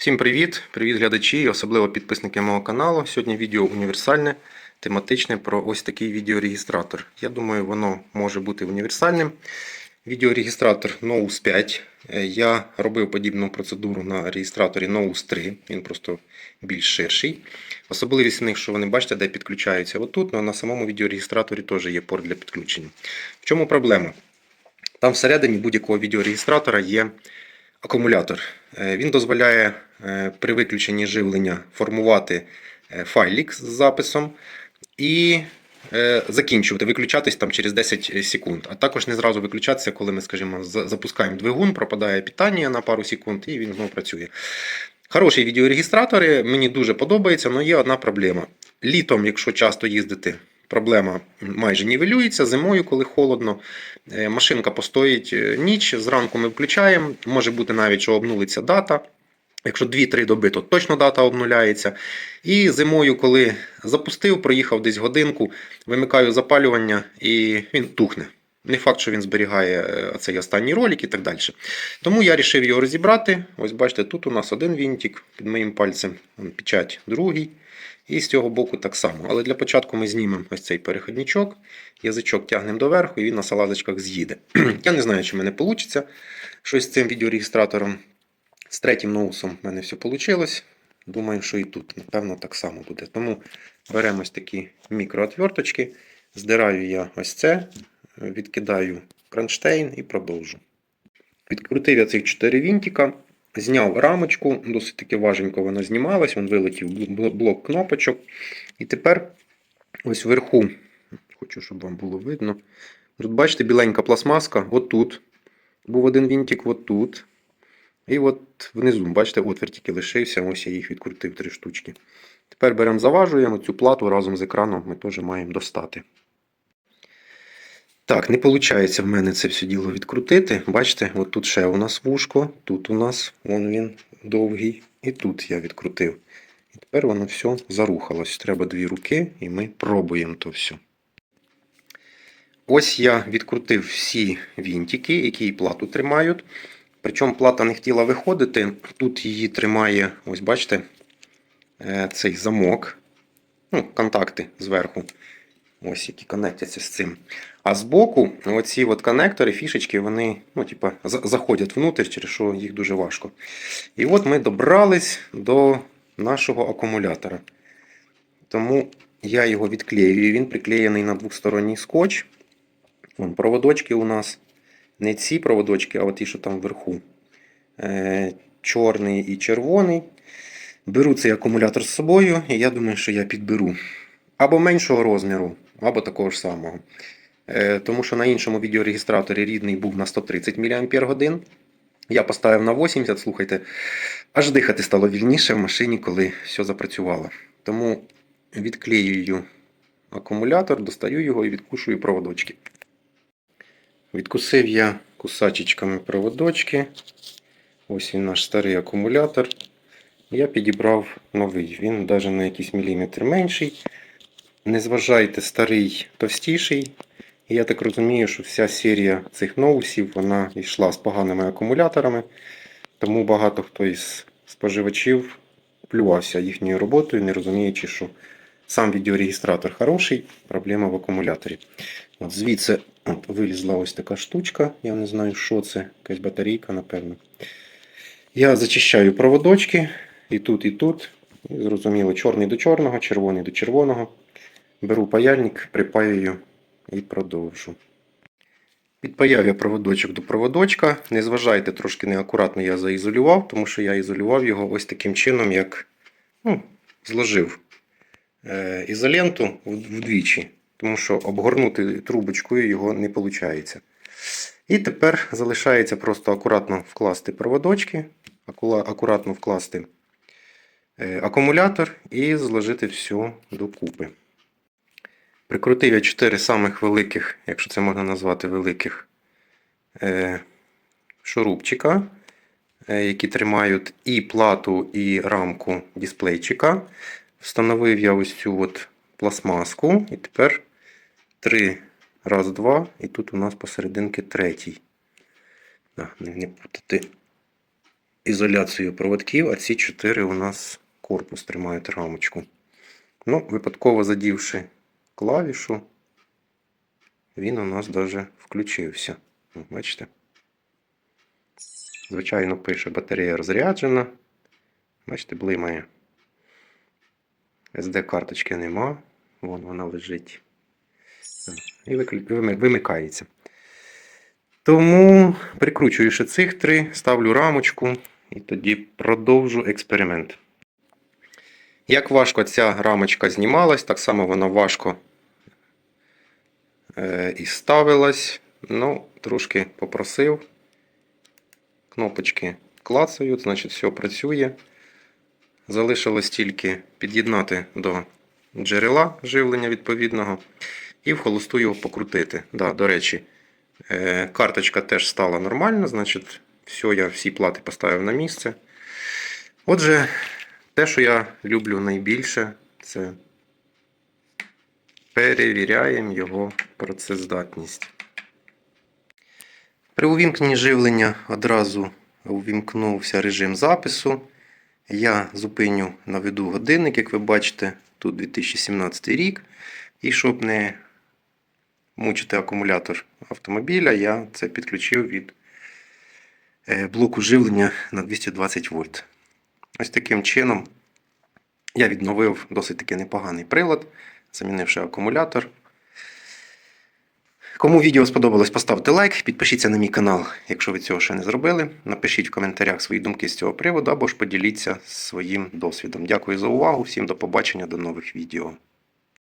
Всім привіт! Привіт глядачі, і особливо підписники мого каналу. Сьогодні відео універсальне, тематичне про ось такий відеорегістратор. Я думаю, воно може бути універсальним. Відеорегістратор Nose 5. Е, Я робив подібну процедуру на реєстраторі Nose 3. Він просто більш ширший. Особливість в них, що вони бачите, де підключаються отут, але на самому відеорегістраторі теж є порт для підключення. В чому проблема? Там всередині будь-якого відеорегістратора є акумулятор. Е, Він дозволяє е, при виключенні живлення формувати е, файлік з записом і закінчувати, виключатись там через 10 секунд. А також не зразу виключатися, коли ми, скажімо, запускаємо двигун, пропадає питання на пару секунд і він знову працює. Хороші відеорегістратори, мені дуже подобається, але є одна проблема. Літом, якщо часто їздити, проблема майже нівелюється. Зимою, коли холодно, е, машинка постоїть е, ніч, зранку ми включаємо, може бути навіть, що обнулиться дата. Якщо 2-3 доби, то точно дата обнуляється. І зимою, коли запустив, проїхав десь годинку, вимикаю запалювання і він тухне. Не факт, що він зберігає е, цей останній ролик і так далі. Тому я вирішив його розібрати. Ось бачите, тут у нас один вінтик під моїм пальцем, печать другий. І з цього боку так само. Але для початку ми знімемо ось цей переходничок, язичок тягнемо доверху і він на салазочках з'їде. Я не знаю, чи в мене вийде щось з цим відеорегістратором. З третім ноусом в мене все вийшло. Думаю, що і тут, напевно, так само буде. Тому беремо ось такі мікроотверточки, здираю я ось це, відкидаю кронштейн і продовжу. Відкрутив я цих 4 вінтика, зняв рамочку, досить таки важенько вона знімалась, він вилетів блок кнопочок. І тепер ось вверху, хочу, щоб вам було видно. Тут бачите, біленька пластмаска, отут. Був один вінтик, отут. І от внизу, бачите, отвір тільки лишився, ось я їх відкрутив три штучки. Тепер беремо, заважуємо цю плату разом з екраном ми теж маємо достати. Так, не виходить в мене це все діло відкрутити. Бачите, от тут ще у нас вушко, тут у нас вон він довгий, і тут я відкрутив. І тепер воно все зарухалось. Треба дві руки, і ми пробуємо то все. Ось я відкрутив всі вінтики, які плату тримають. Причому плата не хотіла виходити. Тут її тримає, ось бачите, е, цей замок. Ну, контакти зверху. Ось які конектяться з цим. А збоку оці от конектори, фішечки, вони ну, типа, заходять внутрь, через що їх дуже важко. І от ми добрались до нашого акумулятора. Тому я його відклеюю. Він приклеєний на двосторонній скотч. Вон, проводочки у нас. Не ці проводочки, а ті, що там вверху. Е, чорний і червоний. Беру цей акумулятор з собою, і я думаю, що я підберу або меншого розміру, або такого ж самого. Е, Тому що на іншому відеорегістраторі рідний був на 130 мАч. Я поставив на 80, слухайте, аж дихати стало вільніше в машині, коли все запрацювало. Тому відклеюю акумулятор, достаю його і відкушую проводочки. Відкусив я кусачечками проводочки. Ось він наш старий акумулятор. Я підібрав новий. Він навіть на якийсь міліметр менший. Не зважайте, старий товстіший. І я так розумію, що вся серія цих ноусів вона йшла з поганими акумуляторами. Тому багато хто із споживачів плювався їхньою роботою, не розуміючи, що сам відеорегістратор хороший, проблема в акумуляторі. От звідси от, вилізла ось така штучка. Я не знаю, що це. Якась батарейка, напевно. Я зачищаю проводочки і тут, і тут. І зрозуміло, чорний до чорного, червоний до червоного. Беру паяльник, припаюю і продовжу. Підпаяв я проводочок до проводочка. Не зважайте, трошки неакуратно я заізолював, тому що я ізолював його ось таким чином, як ну, зложив е, ізоленту вдвічі, тому що обгорнути трубочкою його не виходить. І тепер залишається просто акуратно вкласти проводочки, акуратно вкласти акумулятор і зложити все докупи. Прикрутив я 4 самих великих, якщо це можна назвати великих, е, шурупчика, е, які тримають і плату, і рамку дисплейчика. Встановив я ось цю от пластмаску. І тепер 3 раз, два, і тут у нас посерединки третій. Не, путати ізоляцію проводків, а ці 4 у нас корпус тримають рамочку. Ну, випадково задівши клавішу, він у нас даже включився. Бачите? Звичайно, пише батарея розряджена. Бачите, блимає. SD-карточки нема. Вон вона лежить. І вимикається. Тому, прикручуючи цих три, ставлю рамочку і тоді продовжу експеримент. Як важко ця рамочка знімалась, так само вона важко е, і ставилась. Ну, трошки попросив. Кнопочки клацають, значить, все працює. Залишилось тільки під'єднати до джерела живлення відповідного і в холосту його покрутити. Да, до речі, е, карточка теж стала нормально, значить, все, я всі плати поставив на місце. Отже, те, що я люблю найбільше, це перевіряємо його працездатність. При увімкненні живлення одразу увімкнувся режим запису. Я зупиню наведу годинник, як ви бачите, тут 2017 рік. І щоб не мучити акумулятор автомобіля, я це підключив від е, блоку живлення на 220 вольт. Ось таким чином я відновив досить таки непоганий прилад, замінивши акумулятор. Кому відео сподобалось, поставте лайк, підпишіться на мій канал, якщо ви цього ще не зробили. Напишіть в коментарях свої думки з цього приводу або ж поділіться своїм досвідом. Дякую за увагу, всім до побачення, до нових відео.